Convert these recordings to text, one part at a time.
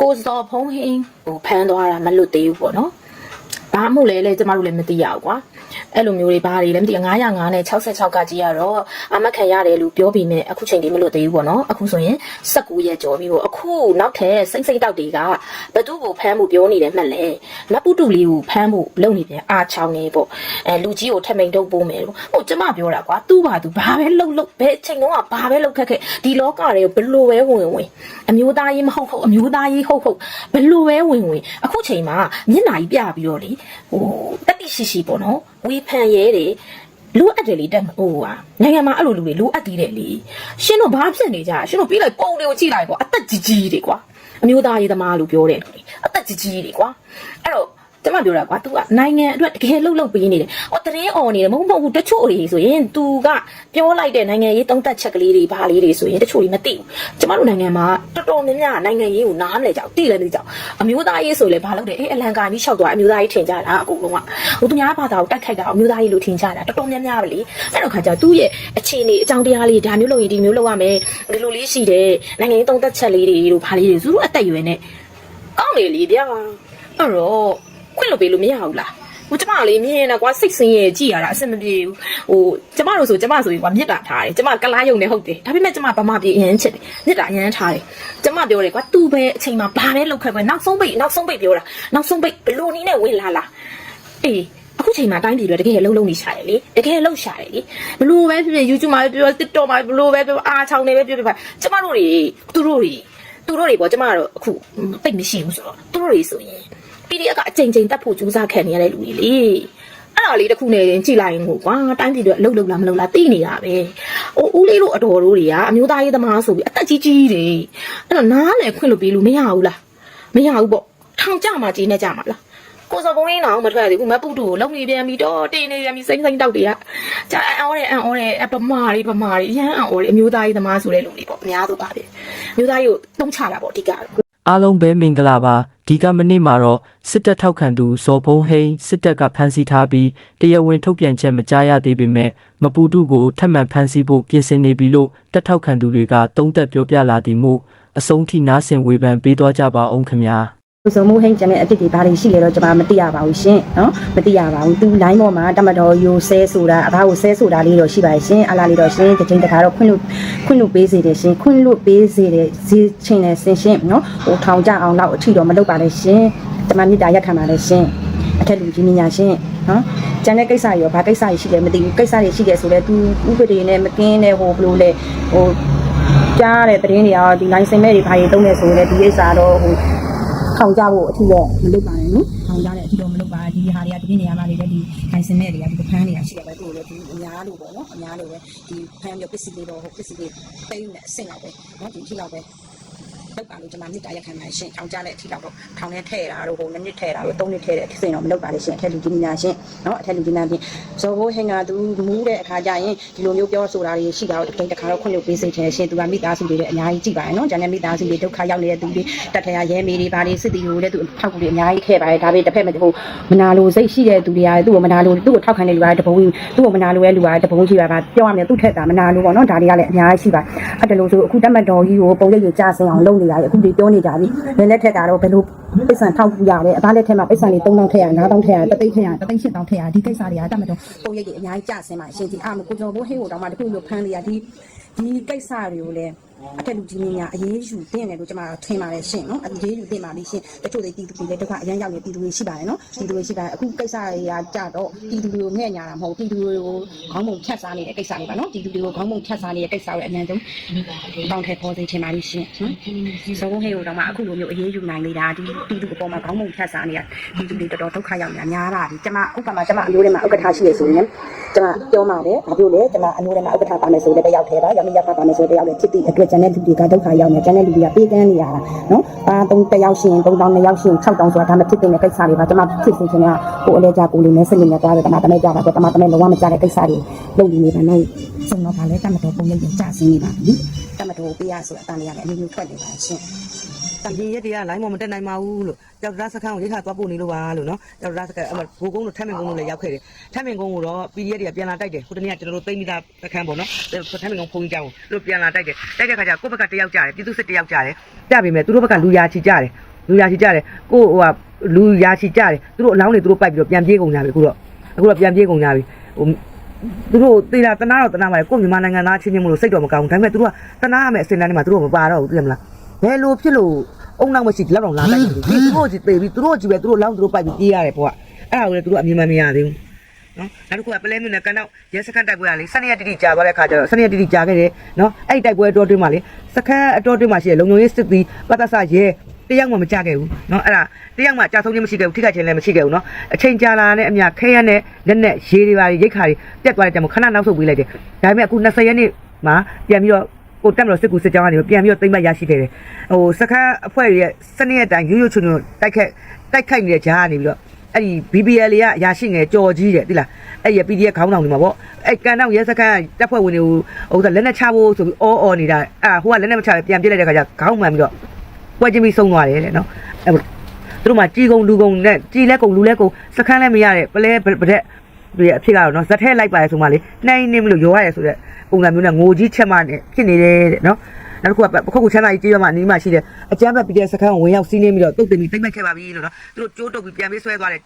ကိုစော်ဖုံးဟင်းဟိုဖမ်းသွားတာမလွတ်သေးဘူးပေါ့နော်ဘာမှမလဲလေကျမတို့လည်းမသိရဘူးကွာ အဲ့လိုမျိုးတွေဘာတွေလည်းမသိ905နဲ့66ကကြီးကတော့အမတ်ခံရတယ်လို့ပြောပြီးမြဲအခုချိန်ဒီမလွတ်သေးဘူးပေါ့နော်အခုဆိုရင်19ရက်ကျော်ပြီပေါ့အခုနောက်ထပ်စိမ့်စိမ့်တောက်တွေကဘသူ့ကိုဖမ်းဖို့ပြောနေတယ်မှတ်လဲမပူတူလေးကိုဖမ်းဖို့လုပ်နေပြန်အာချောင်းနေပေါ့အဲလူကြီးကိုထက်မိန်ထုတ်ပိုးမယ်လို့ဟိုကျမပြောတာကွာသူ့ဘာသူဘာပဲလှုပ်လှုပ်ဘယ်အချိန်တုန်းကဘာပဲလှုပ်ခက်ခက်ဒီလောကတွေကိုဘလို့ပဲဝင်ဝင်အမျိုးသားရေးမဟုတ်ဟုတ်အမျိုးသားရေးဟုတ်ဟုတ်ဘလို့ပဲဝင်ဝင်အခုချိန်မှာမျက်နှာကြီးပြပြီးတော့လေဟိုတတိရှိရှိပေါ့နော်ဝေဖန်ရဲတယ်လိုအပ်တယ်လေတက်ဟိုဟာနိုင်ငံမှာအဲ့လိုလူတွေလိုအပ်သေးတယ်လေရှင်းတော့ဘာဖြစ်နေကြရှင်းတော့ပြီးလိုက်ပုံတွေကိုကြည့်လိုက်ပေါ့အသက်ကြီးကြီးတွေကွာအမျိုးသားရေးသမားလို့ပြောတယ်လူတွေအသက်ကြီးကြီးတွေကွာအဲ့တော့ ကျမပြောတာကွာ तू ကနိုင်ငံအတွက်တကယ်လှုပ်လှုပ်ပေးနေတယ်။ဟောတရင်អော်နေတယ်မဟုတ်မဟုတ်ဘူးတချို့တွေဆိုရင် तू ကပြောလိုက်တဲ့နိုင်ငံရေးသုံးသက်ချက်ကလေးတွေဘာလေးတွေဆိုရင်တချို့တွေမသိဘူး။ကျမတို့နိုင်ငံမှာတော်တော်များများနိုင်ငံရေးကိုနားမလဲကြဘူးသိလည်းမသိကြဘူး။အမျိုးသားရေးဆိုလည်းဘာလုပ်တယ်အေးအလံကာပြီးလျှောက်သွားအမျိုးသားရေးထင်ကြတာအကုန်လုံးကဟိုသူများဘာသာကိုတိုက်ခိုက်တာအမျိုးသားရေးလို့ထင်ကြတာတော်တော်များများပဲလေ။အဲ့တော့ခါကျသူ့ရဲ့အခြေအနေအကြောင်းတရားလေးဒါမျိုးလုပ်ရင်ဒီမျိုးလုပ်ရမယ်ဒီလိုလေးရှိတယ်နိုင်ငံရေးသုံးသက်ချက်လေးတွေတို့ဘာလေးတွေသူတို့အသက်အရွယ်နဲ့ကောင်းလေလေဗျာအဲ့တော့ ခွင့်လို့ပေးလို့မရဘူးလားဟိုကျမလေးမြင်နေတာကွာစိတ်ဆင်းရဲကြည့်ရတာအဆင်မပြေဘူးဟိုကျမတို့ဆိုကျမဆိုရင်ကွာမြစ်တာထားတယ်ကျမကလားယုံနေဟုတ်တယ်ဒါပေမဲ့ကျမဗမာပြည်အရင်ချစ်တယ်မြစ်တာအရင်ထားတယ်ကျမပြောတယ်ကွာသူ့ပဲအချိန်မှာဘာပဲလောက်ခဲ့ပဲနောက်ဆုံးပိတ်နောက်ဆုံးပိတ်ပြောတာနောက်ဆုံးပိတ်ဘလို့နီးနဲ့ဝင်လာလားအေးအခုချိန်မှာတိုင်းပြည်တွေတကယ်လုံးလုံးနေရှာတယ်လေတကယ်လုံးရှာတယ်လေဘလို့ပဲဖြစ်ဖြစ် YouTube မှာပဲပြော TikTok မှာပဲဘလို့ပဲပြောအားချောင်းနေပဲပြောပြောကျမတို့တွေသူတို့တွေသူတို့တွေပေါ့ကျမကတော့အခုတိတ်မရှိဘူးဆိုတော့သူတို့တွေဆိုရင် PDF ကအချိန်ချင်းတက်ဖို့ကြိုးစားခံနေရတဲ့လူတွေလေအဲ့ဒါလေးတစ်ခုနဲ့ရင်ကြည့်လိုက်ရင်ဟိုကွာတိုင်းပြည်တွေအလုတ်လုတ်လားမလုတ်လားသိနေတာပဲဟိုဦးလေးတို့အတော်တို့တွေကအမျိုးသားရေးသမားဆိုပြီးအသက်ကြီးကြီးတွေအဲ့တော့နားလည်းခွင့်လို့ပေးလို့မရဘူးလားမရဘူးပေါ့ထောင်ကြမှာကြီးနေကြမှာလားကိုစော်ပုံးလေးနောင်မထွက်သေးဘူးမပုတူကိုလုံနေပြန်ပြီးတော့တင်းနေပြန်ပြီးစိမ့်စိမ့်တောက်တွေကကြာအံ့ဩတယ်အံ့ဩတယ်အပမာတွေပမာတွေရမ်းအံ့ဩတယ်အမျိုးသားရေးသမားဆိုတဲ့လူတွေပေါ့အများစုပါပဲအမျိုးသားရေးကိုတုံးချတာပေါ့အဓိကတော့အားလုံးပဲမင်္ဂလာပါ ဒီကမနေ့မှာတော့စစ်တပ်ထောက်ခံသူဇော်ဖုံးဟိန်းစစ်တပ်ကဖမ်းဆီးထားပြီးတရားဝင်ထုတ်ပြန်ချက်မကြားရသေးပေမဲ့မပူတုကိုထပ်မံဖမ်းဆီးဖို့ပြင်ဆင်နေပြီလို့တပ်ထောက်ခံသူတွေကတုံးသက်ပြောပြလာသည်မို့အဆုံးထိနားဆင်ဝေဖန်ပေးသွားကြပါအောင်ခင်ဗျာ ဆိုမှုဟိန်းကျန်တဲ့အစ်စ်တွေဘာတွေရှိလဲတော့ကျွန်မမသိရပါဘူးရှင်နော်မသိရပါဘူးသူ line ပေါ်မှာတမတော်ယူဆဲဆိုတာအဘာကိုဆဲဆိုတာလေးတော့ရှိပါရဲ့ရှင်အလားလေးတော့ရှင်တစ်ချိန်တစ်ခါတော့ခွင့်လို့ခွင့်လို့ပေးစေတယ်ရှင်ခွင့်လို့ပေးစေတယ်ဈေးချိန်နဲ့ဆင်ရှင်နော်ဟိုထောင်ကြအောင်တော့အထီတော့မလုပ်ပါနဲ့ရှင်ကျွန်မမေတ္တာရက်ခံပါနဲ့ရှင်အထက်လူကြီးမြညာရှင်နော်ကျန်တဲ့ကိစ္စတွေရောဘာကိစ္စတွေရှိလဲမသိဘူးကိစ္စတွေရှိတယ်ဆိုလဲသူဥပဒေနဲ့မကင်းတဲ့ဟိုဘယ်လိုလဲဟိုကြားတဲ့သတင်းတွေရောဒီ line စင်မဲ့တွေဘာတွေတုံးနေဆိုလဲဒီကိစ္စတော့ဟို ထောင်ကြဖို့အထူးတော့မလုပ်ပါနဲ့နော်ထောင်ကြတဲ့အထူးတော့မလုပ်ပါဒီဟာတွေကဒီနေရာမှာနေလည်းဒီခိုင်စင်မဲ့တွေကဒီဖမ်းနေတာရှိတယ်ပဲသူ့လည်းဒီအများလို့ပေါ့နော်အများလို့ပဲဒီဖမ်းပြီးပစ္စည်းလေးတော့ဟိုပစ္စည်းလေးပိန်းနဲ့အဆင့်လောက်ပဲနော်ဒီအထိလောက်ပဲ လောက်ပါလို့ကျွန်မမြစ်တာရက်ခံပါရှင်ထောင်ကြတဲ့အထိလောက်တော့ထောင်ထဲထည့်တာတော့ဟိုနှစ်နှစ်ထည့်တာတော့သုံးနှစ်ထည့်တဲ့အထိစင်တော့မလုပ်ပါနဲ့ရှင်အထက်လူကြီးညာရှင်နော်အထက်လူကြီးညာဖြင့်ဇော်ဘိုးဟင်ကသူမူးတဲ့အခါကျရင်ဒီလိုမျိုးပြောဆိုတာတွေရှိတာတော့တစ်ခါတော့ခွင့်လို့ပေးစိတ်တယ်ရှင်သူကမိသားစုတွေလည်းအများကြီးကြည့်ပါရဲ့နော်ကျန်တဲ့မိသားစုတွေဒုက္ခရောက်နေတဲ့သူတွေတက်ထရရဲမေတွေဘာတွေစစ်တီကိုလည်းသူထောက်ကူတွေအများကြီးခဲ့ပါတယ်ဒါပေမဲ့တစ်ဖက်မှာဟိုမနာလိုစိတ်ရှိတဲ့သူတွေကသူ့ကိုမနာလိုသူ့ကိုထောက်ခံတဲ့လူကတပုံးသူ့ကိုမနာလိုတဲ့လူကတပုံးကြီးပါပါပြောရမယ်သူ့ထက်ကမနာလိုပေါ့နော်ဒါတွေကလည်းအများကြီးရှိပါအဲ့ဒါလို့ဆိုအခုတက်မတော်ကြီးကိုပုံရိပ်ကိုကြားစင်အောင်လုပ်နေရတယ်အခုဒီပြောနေကြပြီဘယ်လက်ထက်ကတော့ဘယ်လိုပိတ်ဆန်ထောက်ကူရတယ်အဘလက်ထက်မှာပိတ်ဆန်လေး3000ထည့်ရ9000ထည့်ရတသိန်းထည့်ရတသိန်း8000ထည့်ရဒီကိစ္စတွေကတက်မတော်ပုံရိပ်ကြီးအများကြီးကြားစင်ပါရှင်ဒီအာမကိုကျော်ဘိုးဟင်းကိုတောင်မှတခုမျိုးဖမ်းနေရဒီဒီကိစ္စတွေကိုလည်း အထက်လူကြီးများများအရေးယူတင်တယ်လို့ကျွန်မထင်ပါတယ်ရှင်နော်အရေးယူတင်ပါလိမ့်ရှင်တချို့တွေတီးသူတွေလည်းဒုက္ခအရန်ရောက်နေတီးသူတွေရှိပါတယ်နော်တီးသူတွေရှိပါတယ်အခုကိစ္စတွေကကြတော့တီးသူတွေကိုငဲ့ညာတာမဟုတ်တီးသူတွေကိုခေါင်းပုံဖြတ်စားနေတဲ့ကိစ္စတွေပါနော်တီးသူတွေကိုခေါင်းပုံဖြတ်စားနေတဲ့ကိစ္စတွေအများဆုံးတောင်းထဲပေါ်စေချင်ပါလိမ့်ရှင်နော်စောကုန်းဟေးကိုတော့မှအခုလိုမျိုးအရေးယူနိုင်နေတာဒီတီးသူအပေါ်မှာခေါင်းပုံဖြတ်စားနေတာတီးသူတွေတော်တော်ဒုက္ခရောက်နေတာများပါပြီကျွန်မဥပမာကျွန်မအမျိုးတွေမှာဥက္ကဋ္ဌရှိရဆိုရင်ကျွန်မပြောပါတယ်ဘာဖြစ်လဲကျွန်မအမျိုးတွေမှာဥက္ကဋ္ဌပါမယ်ဆိုလည်းတယောက်တည်းပါရမရပါပါမယ်ဆိုတယောက်လည်းဖြစ်တဲ့အတွက်ကျန်တဲ့လူတွေကဒုက္ခရောက်နေကျန်တဲ့လူတွေကပေးကမ်းနေရတာနော်ပါသုံးတယောက်ရှင်3000နှစ်ယောက်ရှင်6000ဆိုတာဒါမှဖြစ်တဲ့ကိစ္စတွေပါကျွန်မဖြစ်စေချင်တာကိုအလဲကြကိုလေးနဲ့စနေနဲ့သွားတယ်တမတမဲကြပါတော့တမတမဲလုံးဝမကြတဲ့ကိစ္စတွေလုပ်နေနေပါနဲ့ဆုံးတော့ဗာလဲတမတော်ပုံရိပ်ကြဆင်းနေပါပြီတမတော်ပေးရဆိုအတန်လေးရတယ်အမျိုးမျိုးထွက်နေပါရှင်တ ရင်ရက်တွေကလိုင်းမမတက်နိုင်ပါဘူးလို့ကြောက်တရားစခန်းကိုရိတ်ခါသွားပို့နေလို့ပါလို့နော်ကြောက်တရားစခန်းအမဘူကုန်းတို့ထမ်းမင်ကုန်းတို့လည်းရောက်ခဲ့တယ်ထမ်းမင်ကုန်းကိုတော့ PDF တွေကပြန်လာတိုက်တယ်ခုတနေ့ကကျွန်တော်တို့သိမ့်မိတာစခန်းပေါ့နော်ထမ်းမင်ကုန်းဖုန်းကြီးကြောင်းကိုတို့ပြန်လာတိုက်တယ်တိုက်တဲ့ခါကျကိုယ့်ဘက်ကတယောက်ကြတယ်ပြည်သူစစ်တယောက်ကြတယ်ကြပြီမဲ့သူတို့ဘက်ကလူရာချီကြတယ်လူရာချီကြတယ်ကိုဟိုကလူရာချီကြတယ်သူတို့အလောင်းတွေသူတို့ပိုက်ပြီးတော့ပြန်ပြေးကုန်ကြပြီအခုတော့အခုတော့ပြန်ပြေးကုန်ကြပြီဟိုသူတို့တေးတာတနာတော့တနာပါတယ်ကိုမြန်မာနိုင်ငံသားချင်းချင်းမလို့စိတ်တော့မကောင်းဘူးဒါပေမဲ့သူတို့ကတနာရမယ်အစင်တန်းတွေမှာသူတို့မပါတော့ဘူးသိရမလား ဘယ်လိုဖြစ်လို့အုံနောက်မရှိဒီလောက်တော့လာတိုက်တယ်ဒီသူတို့ကြီးတေးပြီးသူတို့ကြီးပဲသူတို့လောင်းသူတို့ပိုက်ပြီးပြေးရတယ်ပေါ့အဲ့ဒါကိုလည်းသူတို့အမြင်မမြင်ရသေးဘူးနော်နောက်တစ်ခုကပလဲမြို့နယ်ကန်တော့ရဲစခန်းတိုက်ပွဲကလေစနေရက်တိတိကြာသွားတဲ့ခါကျတော့စနေရက်တိတိကြာခဲ့တယ်နော်အဲ့ဒီတိုက်ပွဲအတော်တွင်းမှာလေစခန်းအတော်တွင်းမှာရှိတဲ့လုံုံရေးစစ်သည်ပတ်သက်ဆရဲတယောက်မှမကြခဲ့ဘူးเนาะအဲ့ဒါတယောက်မှကြာဆုံးခြင်းမရှိခဲ့ဘူးထိခိုက်ခြင်းလည်းမရှိခဲ့ဘူးเนาะအချိန်ကြာလာတဲ့အမြခဲရနဲ့လက်နဲ့ရေတွေပါရိတ်ခါတွေပြတ်သွားတဲ့တိုင်မှာခဏနောက်ဆုတ်ပေးလိုက်တယ်ဒါပေမဲ့အခု20ရက်နေ့မှာပြန်ပြီးတော့ ကိုတက်မလို့စစ်ကူစစ်ကြောင်းကနေပြန်ပြီးတော့တိမ့်မရရှိခဲ့တယ်ဟိုစခန်းအဖွဲ့တွေရဲ့စနစ်အတိုင်းရိုးရိုးချွန်ချွန်တိုက်ခက်တိုက်ခိုက်နေတဲ့ဂျားကနေပြီးတော့အဲ့ဒီ BBL တွေကအရာရှိငယ်ကြော်ကြီးတယ်သိလားအဲ့ဒီ PDF ခေါင်းဆောင်တွေမှာပေါ့အဲ့ကန်တော့ရဲစခန်းတပ်ဖွဲ့ဝင်တွေကိုဟိုလက်နဲ့ချဖို့ဆိုပြီးအော်အော်နေတာအာဟိုကလက်နဲ့မချပြန်ပြစ်လိုက်တဲ့ခါကျခေါင်းမှန်ပြီးတော့ပွဲချင်းပြီးဆုံးသွားတယ်တဲ့နော်အဲ့သူတို့မှជីကုံလူကုံနဲ့ជីလက်ကုံလူလက်ကုံစခန်းလည်းမရတဲ့ပလဲပရက် တွေအဖြစ်ကတော့နော်ဇက်ထဲလိုက်ပါလေဆိုမှလေနှိုင်းနေမလို့ရောရတယ်ဆိုတဲ့ပုံစံမျိုးနဲ့ငိုကြီးချက်မှနဲ့ဖြစ်နေတယ်တဲ့နော်နောက်တစ်ခုကပခုတ်ခုချမ်းသာကြီးကြေးရမှအနီးမှာရှိတဲ့အကျမ်းဘက်ပြီးတဲ့စခန်းကိုဝင်ရောက်စီးနေပြီးတော့တုတ်တင်ပြီးတိတ်မက်ခဲ့ပါပြီလို့နော်သူတို့ကြိုးတုတ်ပြီးပြန်ပြီးဆွဲသွားတယ်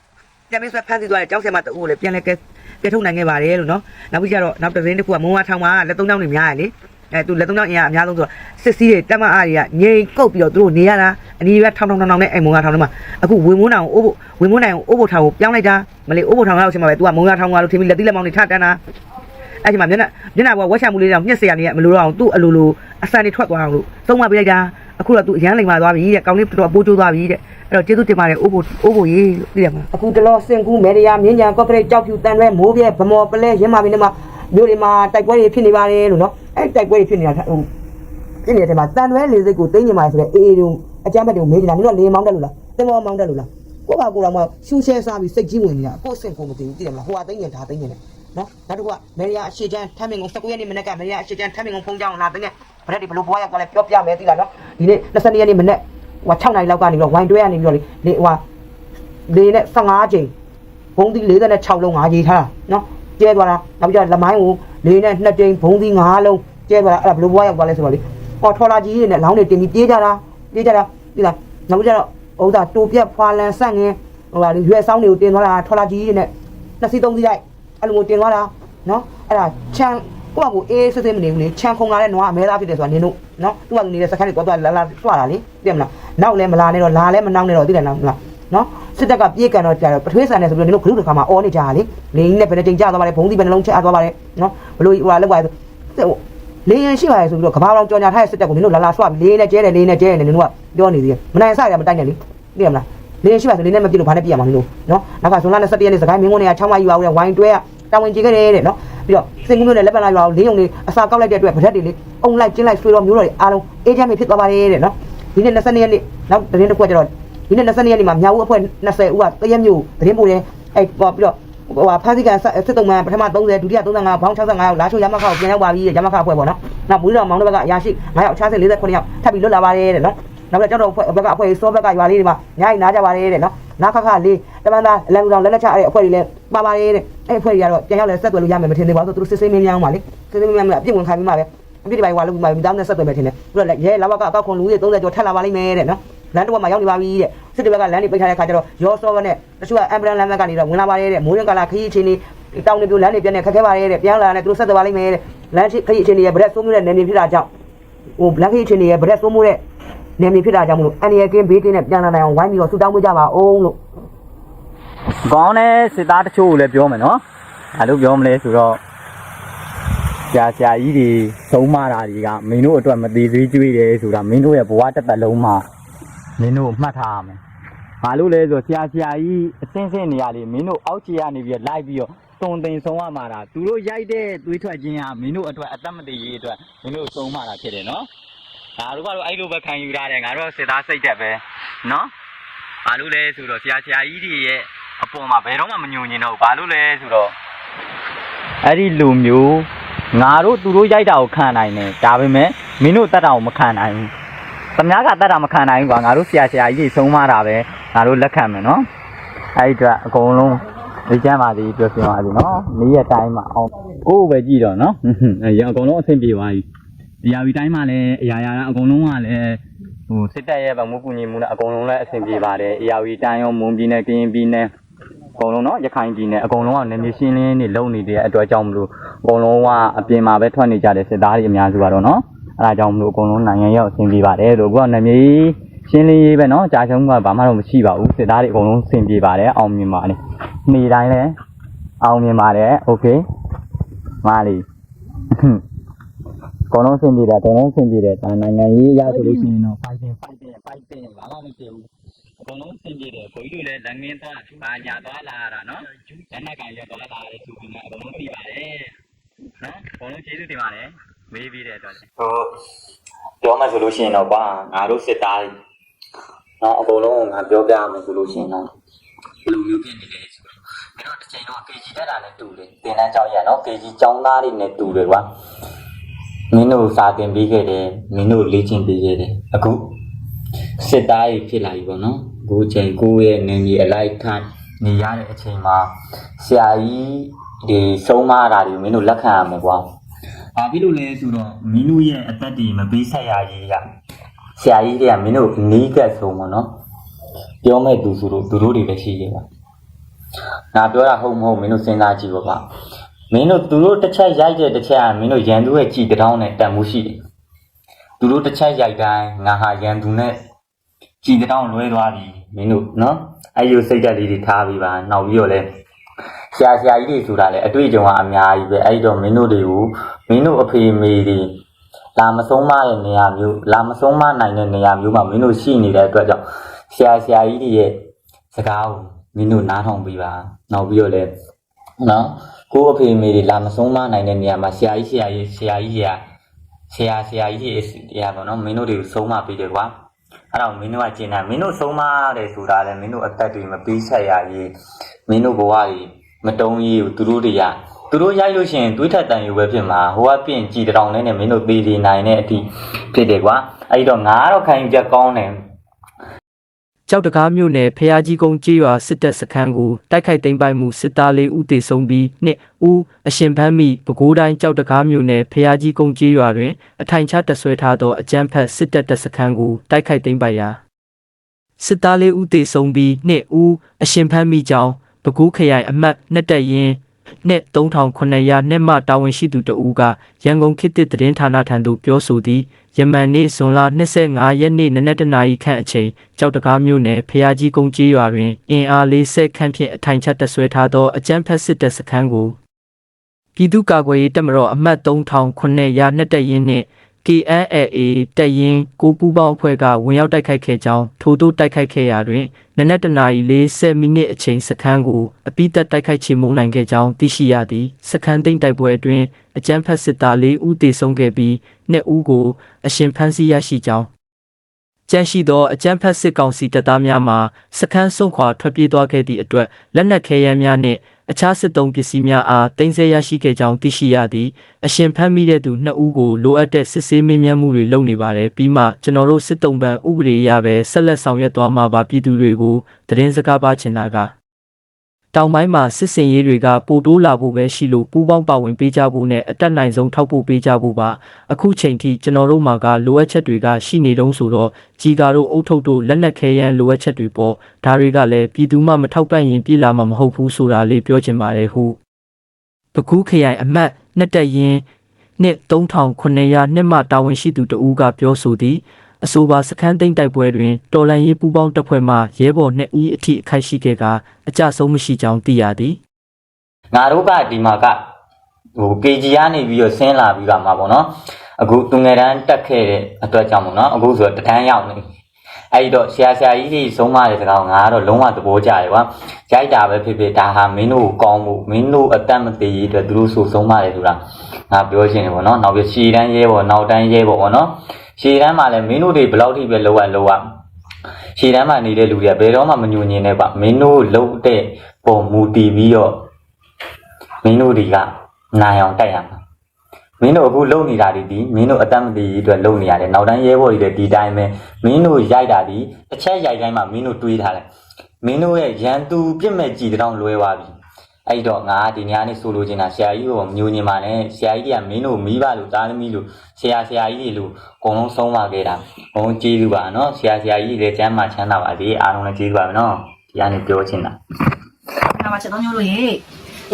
ပြန်ပြီးဆွဲဖမ်းဆီးသွားတယ်ကျောင်းဆရာမတူကိုလည်းပြန်လဲကဲကဲထုတ်နိုင်ခဲ့ပါတယ်လို့နော်နောက်ပြီးကြတော့နောက်တစ်စင်းတစ်ခုကမုံဝါထောင်မှာလက်သုံးချောင်းတွေများရလေ အဲသူလက်သုံးချောင်းအင်အားအများဆုံးဆိုတော့စစ်စည်းတွေတက်မအားတွေကငြိမ်ကုတ်ပြီးတော့သူတို့နေရတာအနီးကထောင်းထောင်းထောင်းနဲ့အဲမုံကထောင်းထဲမှာအခုဝင်မွန်းအောင်အိုးဖို့ဝင်မွန်းနိုင်အောင်အိုးဖို့ထောင်းကိုပြောင်းလိုက်တာမလေးအိုးဖို့ထောင်းလောက်ချင်းမှာပဲသူကမုံကထောင်းကလို့ထင်ပြီးလက်သီးလက်မောင်းတွေထတန်းတာအဲ့ဒီမှာမျက်နှာမျက်နှာကဝက်ချမှုလေးတောင်ညှက်စရာနေရမလို့တော့သူ့အလိုလိုအဆန်တွေထွက်သွားအောင်လို့သုံးမပေးလိုက်တာအခုတော့သူအရန်လိမ်မာသွားပြီတဲ့ကောင်းလေးတော်တော်ပိုးကျိုးသွားပြီတဲ့အဲ့တော့ကျေးဇူးတင်ပါတယ်အိုးဖို့အိုးဖို့ရေးလို့သိရမှာအခုတလောစင်ကူးမေဒီယာမြင်းညာကော့ကရိတ်ကြောက်ဖြူတန်ရဲမိုးပြဲဗမော်ပလဲရင်းမာပြီးနေမှာ မျိုးတွေမှာတိုက်ပွဲတွေဖြစ်နေပါတယ်လို့နော်အဲ့တိုက်ပွဲတွေဖြစ်နေတာဟိုဖြစ်နေတဲ့ထဲမှာတန်ရွဲလေးစိတ်ကိုတင်းညင်ပါဆိုတဲ့အေးအေးတို့အကြမ်းဖက်တွေကိုမေးနေတာနင်တို့လေမောင်းတက်လို့လားတင်မောမောင်းတက်လို့လားကိုပါကိုတော့မှရှူရှဲစားပြီးစိတ်ကြီးဝင်နေတာကိုစင်ကိုမသိဘူးသိတယ်မလားဟိုကတင်းညင်ဒါတင်းညင်တယ်နော်နောက်တစ်ခုကမေရီယာအရှိချမ်းထမ်းမင်ကုန်19ရက်နေ့မနေ့ကမေရီယာအရှိချမ်းထမ်းမင်ကုန်ဖုန်းကြောင်းလာတင်းညင်ဗရက်ဒီဘလို့ဘွားရောက်သွားလဲပြောပြမယ်သိလားနော်ဒီနေ့22ရက်နေ့မနေ့ဟို6နိုင်လောက်ကနေပြီးတော့ဝိုင်တွဲကနေပြီးတော့လေလေဟိုလေနဲ့15ချိန်ဘုံသီး46လုံးငါရေးထားတာနော် ကျဲသွားတာနောက်ပြီးတော့လမိုင်းကိုလေနဲ့2ချိန်ဘုံသီး5လုံးကျဲသွားတာအဲ့ဒါဘလို့ဘွားရောက်သွားလဲဆိုတော့လေဟောထော်လာကြီးတွေနဲ့လောင်းတွေတင်ပြီးပြေးကြတာပြေးကြတာသိလားနောက်ပြီးကြတော့ဥဒ္ဒါတူပြက်ဖွာလန်ဆက်ငင်းဟိုဟာလေရွယ်ဆောင်တွေကိုတင်သွားတာထော်လာကြီးတွေနဲ့နှစ်စီးသုံးစီးလိုက်အဲ့လိုမျိုးတင်သွားတာနော်အဲ့ဒါချမ်းကိုယ့်အကူအေးစစ်စစ်မနေဘူးလေချမ်းခုံလာတဲ့နွားအမဲသားဖြစ်တယ်ဆိုတာနင်တို့နော်သူကနေတဲ့စခန်းတွေသွားသွားလာလာတွားတာလေသိမလားနောက်လည်းမလာနဲ့တော့လာလည်းမနှောင်းနဲ့တော့သိတယ်နော်မလား နော်စစ်တပ်ကပြေးကန်တော့ကြာတော့ပထွေးဆန်နေဆိုပြီးနင်တို့ဂရုတခါမှာအော်နေကြတာလေလေနဲ့ဘယ်နဲ့ချိန်ကြသွားပါလဲဘုံသီးဘယ်နှလုံးချက်သွားပါလဲနော်ဘလို့ဟိုဟာလောက်ပါဆိုလေရင်ရှိပါလေဆိုပြီးတော့ကဘာအောင်ကြော်ညာထားတဲ့စစ်တပ်ကိုနင်တို့လာလာဆွပြီးလေနဲ့ကျဲတယ်လေနဲ့ကျဲတယ်နင်တို့ကပြောနေသေးတယ်မနိုင်ဆိုင်ရမတိုက်နဲ့လေသိရမလားလေရင်ရှိပါဆိုလေနဲ့မပြစ်လို့ဘာနဲ့ပြရမှာနင်တို့နော်နောက်ကဇွန်လ21ရက်နေ့စကိုင်းမင်းကုန်းတွေက6မယူပါဦးတဲ့ဝိုင်းတွဲကတာဝန်ကြီးခဲ့တယ်တဲ့နော်ပြီးတော့စင်ကူးမျိုးနဲ့လက်ပံလိုက်ပါအောင်လေးုံလေးအစာကောက်လိုက်တဲ့အတွက်ဗရက်တွေလေးအုံလိုက်ကျင်းလိုက်ဆွေးတော်မျိုးတော်တွေအားလုံးအေးချမ်းမြေဖြစ်သွားပါတယ်တဲ့နော်ဒီနေ့22ရက်နေ့နောက်တရင်တစ်ခွက်ကျတော့ ဒီနေ့22ရက်နေ့မှာမြောက်ဦးအဖွဲ့20ဦးကတရက်မျိုးတရင်ပို့တယ်အဲ့ပေါ်ပြီးတော့ဟိုဟာဖားစီကန်စစ်တုံးမှန်ပထမ30ဒုတိယ35ဘောင်း65ယောက်လာချိုရမခောက်ပြန်ရောက်ပါပြီတဲ့ရမခောက်အဖွဲ့ပေါ့နော်နောက်ဘူးတော်မောင်တို့ဘက်ကအရာရှိ9ယောက်60 49ယောက်ထပ်ပြီးလွတ်လာပါတယ်တဲ့နော်နောက်ပြီးကြောက်တော့ဘက်ကအဖွဲ့စောဘက်ကရွာလေးတွေမှာညားနားကြပါတယ်တဲ့နော်နားခခလေးတမန်သားလန်လူတော်လက်လက်ချအဲ့အဖွဲ့တွေလည်းပါပါတယ်တဲ့အဲ့အဖွဲ့တွေကတော့ပြန်ရောက်လဲဆက်သွယ်လို့ရမယ်မထင်သေးပါဘူးသူတို့စစ်စစ်မင်းများအောင်ပါလေစစ်စစ်မင်းများအပြစ်ဝင်ခံပြီးမှပဲအပြစ်တွေပိုင်းဟွာလို့ပြီးမှမိသားစုနဲ့ဆက်သွယ်မယ်ထင်တယ်ပြီးတော့လည်းရဲလာဘကအကောက်ခွန်လူကြီး30ကျော်ထက်လာပါလိမ့်မယ်တဲ့နော် လမ်းတစ်ဝက်မှာရောက်နေပါပြီတဲ့စစ်တပ်ဘက်ကလမ်းတွေပိတ်ထားတဲ့ခါကျတော့ရောစောဘနဲ့တချို့ကအမ်ဘလန်လမ်းဘက်ကနေတော့ဝင်လာပါတယ်တဲ့မိုးရင်ကလာခရီးအချိန်လေးတောင်းနေပြလမ်းတွေပြန်နေခက်ခဲပါတယ်တဲ့ပြန်လာတယ်သူတို့ဆက်သွယ်ပါလိမ့်မယ်တဲ့လမ်းခရီးအချိန်လေးရဲ့ဗရက်ဆိုးမျိုးတဲ့နေနေဖြစ်တာကြောင့်ဟိုဘလက်ခရီးအချိန်လေးရဲ့ဗရက်ဆိုးမျိုးတဲ့နေနေဖြစ်တာကြောင့်မလို့အန်ရီယကင်းဘေးကင်းနဲ့ပြန်လာနိုင်အောင်ဝိုင်းပြီးတော့ဆူတောင်းပေးကြပါအောင်လို့ကောင်းတဲ့စစ်သားတချို့ကိုလည်းပြောမယ်နော်။ဘာလို့ပြောမလဲဆိုတော့ဆရာဆရာကြီးတွေသုံးမတာတွေကမင်းတို့အတွက်မသေးသေးကျွေးတယ်ဆိုတာမင်းတို့ရဲ့ဘဝတစ်သက်လုံးမှာ မင်းတို့မှတ်ထားရမယ်။ဘာလို့လဲဆိုတော့ဆရာဆရာကြီးအစင်းစင်းနေရလေမင်းတို့အောက်ခြေကနေပြီးလိုက်ပြီးတော့တုံတင်ဆုံးရမှာတာသူတို့ရိုက်တဲ့သွေးထွက်ခြင်းကမင်းတို့အတွက်အသက်မသေးရေးအတွက်မင်းတို့ဆုံးမတာဖြစ်တယ်နော်။ဒါတို့ကတော့အဲ့လိုပဲခံယူရတယ်ငါတို့စစ်သားစိတ်တက်ပဲနော်။ဘာလို့လဲဆိုတော့ဆရာဆရာကြီးတွေရဲ့အပေါ်မှာဘယ်တော့မှမညုံညင်တော့ဘူးဘာလို့လဲဆိုတော့အဲ့ဒီလူမျိုးငါတို့သူတို့ရိုက်တာကိုခံနိုင်တယ်ဒါပေမဲ့မင်းတို့တတ်တာကိုမခံနိုင်ဘူး သမားကတတ်တာမခံနိုင်ဘူးကွာငါတို့ဆရာဆရာကြီးတွေဆုံးမတာပဲငါတို့လက်ခံမယ်နော်အဲ့ဒီအတွက်အကုန်လုံးဒီကျမ်းပါသည်ပြောပြပါသည်နော်နေ့ရက်တိုင်းမှာအောင်ကိုယ်ပဲကြည့်တော့နော်အရင်အကုန်လုံးအဆင်ပြေသွားပြီဒီယာဝီတိုင်းမှာလည်းအရာရာအကုန်လုံးကလည်းဟိုစစ်တပ်ရဲ့ဗမှုကူညီမှုနဲ့အကုန်လုံးလည်းအဆင်ပြေပါတယ်။အရာဝီတိုင်းရောမွန်ပြည်နယ်ကရင်ပြည်နယ်အကုန်လုံးနော်ရခိုင်ပြည်နယ်အကုန်လုံးကနယ်မြေရှင်းလင်းနေလုံနေတဲ့အတွက်ကြောင့်မလို့အကုန်လုံးကအပြင်မှာပဲထွက်နေကြတယ်စစ်သားတွေအများစုကတော့နော်။ အဲဒါကြောင့်မလို့အကုန်လုံးနိုင်ငံရောက်အဆင်ပြေပါတယ်လို့ကနယ်မြေရှင်းလင်းရေးပဲเนาะကြာချုံကဘာမှတော့မရှိပါဘူးစစ်သားတွေအကုန်လုံးအဆင်ပြေပါတယ်အောင်မြင်ပါတယ်နေ့တိုင်းလည်းအောင်မြင်ပါတယ်โอเคမာလီအကုန်လုံးအဆင်ပြေတယ်အကုန်လုံးအဆင်ပြေတယ်ဒါနိုင်ငံရေးရဆိုလို့ရှိရင်တော့ fighting fighting fighting ဘာမှမဖြစ်ဘူး အကုန်လုံးအဆင်ပြေတယ်ဘိုးကြီးတို့လည်းလက်ငင်းသွားဘာညာသွားလာရတာနော်လက်နဲ့ကန်ရက်သွားလာရတယ်ဆိုပြီးမှအကုန်လုံးသိပါတယ်နော်အကုန်လုံးကျေးဇူးတင်ပါတယ် မေးပြီးတဲ့အတွက်ဟိုပြောမှဆိုလို့ရှိရင်တော့ကွာငါတို့စစ်သားတွေနော်အကုန်လုံးငါပြောပြရမယ်ဆိုလို့ရှိရင်တော့ဘယ်လိုမျိုးဖြစ်နေလဲဆိုတော့မင်းတို့တစ်ချိန်တော့ KG တက်တာနဲ့တူတယ်သင်တန်းကျောင်းရနော် KG ကျောင်းသားတွေနဲ့တူတယ်ကွာမင်းတို့စာသင်ပေးခဲ့တယ်မင်းတို့လေ့ကျင့်ပေးခဲ့တယ်အခုစစ်သားကြီးဖြစ်လာပြီပေါ့နော်အခုချိန်ကိုယ့်ရဲ့နေမြေအလိုက်ထိုင်နေရတဲ့အချိန်မှာဆရာကြီးဒီဆုံးမတာတွေမင်းတို့လက်ခံရမယ်ကွာ။ ဘာဖြစ်လို့လဲဆိုတော့မင်းတို့ရဲ့အသက်တွေမပေးဆက်ရရေးရဆရာကြီးတွေကမင်းတို့နီးကပ်ဆုံးပေါ့နော်။ပြောမဲ့သူဆိုလို့သူတို့တွေပဲရှိရပါ။ငါပြောတာဟုတ်မဟုတ်မင်းတို့စဉ်းစားကြည့်ပါဗျ။မင်းတို့သူတို့တစ်ချက်ရိုက်တဲ့တစ်ချက်ကမင်းတို့ရန်သူရဲ့ကြည်တောင်းနဲ့တန်မှုရှိတယ်။သူတို့တစ်ချက်ရိုက်တိုင်းငါဟာရန်သူနဲ့ကြည်တောင်းလွဲသွားပြီမင်းတို့နော်အဲ့ဒီစိတ်ဓာတ်လေးတွေထားပြီးပါနောက်ပြီးတော့လဲ ဆရာဆရာကြီးတွေဆိုတာလဲအတွေ့အကြုံကအများကြီးပဲအဲ့ဒီတော့မင်းတို့တွေကိုမင်းတို့အဖေမေတွေလာမဆုံးမတဲ့နေရာမျိုးလာမဆုံးမနိုင်တဲ့နေရာမျိုးမှာမင်းတို့ရှိနေတဲ့အတွက်ကြောင့်ဆရာဆရာကြီးတွေရဲ့စကားကိုမင်းတို့နားထောင်ပြီးပါနောက်ပြီးတော့လဲနော်ကိုယ့်အဖေမေတွေလာမဆုံးမနိုင်တဲ့နေရာမှာဆရာကြီးဆရာကြီးဆရာကြီးတွေကဆရာဆရာကြီးတွေတရားပေါ့နော်မင်းတို့တွေကိုဆုံးမပေးတယ်ကွာအဲ့တော့မင်းတို့ကကျင်တာမင်းတို့ဆုံးမတယ်ဆိုတာလေမင်းတို့အသက်တွေမပြီးဆက်ရရေးမင်းတို့ဘဝတွေ မတုံးရေးကိုသူတို့တွေကသူတို့ရိုက်လို့ရှိရင်တွေးထက်တန်ယူပဲဖြစ်မှာဟိုကပြင်ကြည်တောင်နဲ့နဲ့မင်းတို့သေးသေးနိုင်တဲ့အထိဖြစ်တယ်ကွာအဲ့ဒီတော့ငါကတော့ခံယူချက်ကောင်းတယ်ကြောက်တကားမြို့နယ်ဖျားကြီးကုန်းကြေးရွာစစ်တပ်စခန်းကိုတိုက်ခိုက်သိမ်းပိုက်မှုစစ်သားလေးဦးသေဆုံးပြီးနှစ်ဦးအရှင်ဖမ်းမိပဲခူးတိုင်းကြောက်တကားမြို့နယ်ဖျားကြီးကုန်းကြေးရွာတွင်အထိုင်ချတပ်ဆွဲထားသောအကြမ်းဖက်စစ်တပ်တပ်စခန်းကိုတိုက်ခိုက်သိမ်းပိုက်ရာစစ်သားလေးဦးသေဆုံးပြီးနှစ်ဦးအရှင်ဖမ်းမိကြောင်း ပဲခူးခရိုင်အမှတ်နှစ်တက်ရင်နှစ်3900နှစ်မှတာဝန်ရှိသူတဦးကရန်ကုန်ခေတ်သစ်သတင်းဌာနထံသို့ပြောဆိုသည်ယမန်နေ့ဇွန်လ25ရက်နေ့နနက်တနာရီခန့်အချိန်ကြောက်တကားမြို့နယ်ဖျားကြီးကုန်းကြီးရွာတွင်အင်အား40ခန့်ဖြင့်အထိုင်ချတပ်ဆွဲထားသောအကြမ်းဖက်စစ်တပ်စခန်းကိုပြည်သူ့ကာကွယ်ရေးတပ်မတော်အမှတ်3900ရာနှစ်တက်ရင်နှင့် KNLA တပ်ရင်းကိုပူပေါင်းအဖွဲ့ကဝင်ရောက်တိုက်ခိုက်ခဲ့ကြောင်းထို့သို့တိုက်ခိုက်ခဲ့ရာတွင်နနက်တနာရီ40မိနစ်အချိန်စခန်းကိုအပိသက်တိုက်ခိုက်ချေမှုန်းနိုင်ခဲ့ကြောင်းသိရှိရသည်စခန်းသိမ်းတိုက်ပွဲအတွင်းအကြမ်းဖက်စစ်သား၄ဦးသေဆုံးခဲ့ပြီးနှစ်ဦးကိုအရှင်ဖမ်းဆီးရရှိကြောင်းကြန့်ရှိသောအကြမ်းဖက်စစ်ကောင်စီတပ်သားများမှစခန်းဆုံးခွာထွက်ပြေးသွားခဲ့သည့်အတွက်လက်နက်ခဲယမ်းများနှင့် အခြားစစ်သုံးပစ္စည်းများအားတင်ဆက်ရရှိခဲ့ကြောင်းသိရှိရသည်အရှင်ဖမ်းမိတဲ့သူနှစ်ဦးကိုလိုအပ်တဲ့စစ်ဆေးမေးမြန်းမှုတွေလုပ်နေပါတယ်ပြီးမှကျွန်တော်တို့စစ်တုံးပန်းဥပဒေအရပဲဆက်လက်ဆောင်ရွက်သွားမှာပါပြည်သူတွေကိုသတင်းစကားပါချင်တာက တောင်ပိုင်းမှာစစ်စင်ရေးတွေကပိုတိုးလာဖို့ပဲရှိလို့ပူးပေါင်းပါဝင်ပေးကြဖို့နဲ့အတက်နိုင်ဆုံးထောက်ပို့ပေးကြဖို့ပါအခုချိန်ထိကျွန်တော်တို့မှာကလိုအပ်ချက်တွေကရှိနေတုံးဆိုတော့ကြီးကာတို့အုတ်ထုတ်တို့လက်နက်ခဲယမ်းလိုအပ်ချက်တွေပေါ့ဒါတွေကလည်းပြည်သူမှမထောက်ပံ့ရင်ပြည်လာမှာမဟုတ်ဘူးဆိုတာလေးပြောချင်ပါတယ်ဟုပကူးခရိုင်အမတ်နှစ်တက်ရင်နှစ်3900နှစ်မှတာဝန်ရှိသူတဦးကပြောဆိုသည် အဆိုပါစခန်းသိမ်းတိုက်ပွဲတွင်တော်လန်ရေးပူးပေါင်းတပ်ဖွဲ့မှရဲဘော်နှစ်ဦးအထိအခိုက်ရှိခဲ့ကအကြဆုံးမရှိကြောင်းသိရသည်ငါတို့ကဒီမှာကဟို KG ကနေပြီးတော့ဆင်းလာပြီးကမှာပေါ့နော်အခုသူငယ်တန်းတက်ခဲ့တဲ့အတွက်ကြောင့်ပေါ့နော်အခုဆိုတော့တန်းရောက်နေအဲ့ဒီတော့ဆရာဆရာကြီးတွေဆုံးမတဲ့စကားကိုငါကတော့လုံးဝသဘောကျတယ်ကွာကြိုက်တာပဲဖြစ်ဖြစ်ဒါဟာမင်းတို့ကိုကောင်းမှုမင်းတို့အတတ်မသေးရေးအတွက်သူတို့ဆိုဆုံးမတယ်ဆိုတာငါပြောချင်တယ်ပေါ့နော်နောက်ပြီးရှည်တန်းရဲပေါ့နောက်တန်းရဲပေါ့ပေါ့နော် ရှည်တန်းမှာလည်းမင်းတို့တွေဘယ်လောက်ထိပဲလောက်ရလောက်ရရှည်တန်းမှာနေတဲ့လူတွေကဘယ်တော့မှမညှို့ညင်နဲ့ပါမင်းတို့လုံးတဲ့ပုံမူတည်ပြီးတော့မင်းတို့တွေကနိုင်အောင်တိုက်ရမှာမင်းတို့အခုလုံနေတာဒီဒီမင်းတို့အတတ်မတည်ကြီးအတွက်လုံနေရတယ်နောက်တိုင်းရဲဘော်တွေလည်းဒီတိုင်းပဲမင်းတို့ရိုက်တာဒီတစ်ချက်ရိုက်တိုင်းမှာမင်းတို့တွေးထားတယ်မင်းတို့ရဲ့ရန်သူပြစ်မဲ့ကြည်တောင်လွဲသွားပြီ အဲ့တော့ငါဒီညနေဆိုလိုချင်တာဆရာကြီးကိုမျိုးညင်ပါနဲ့ဆရာကြီးကမင်းတို့မိဘလို့သားသမီးလို့ဆရာဆရာကြီးတွေလို့အကုန်လုံးဆုံးပါခဲ့တာဘုံကျေးဇူးပါနော်ဆရာဆရာကြီးတွေလည်းကျမ်းမာချမ်းသာပါစေအားလုံးလည်းကျေးဇူးပါမယ်နော်ဒီကနေပြောချင်တာနာမချက်တော်မျိုးလို့ရေ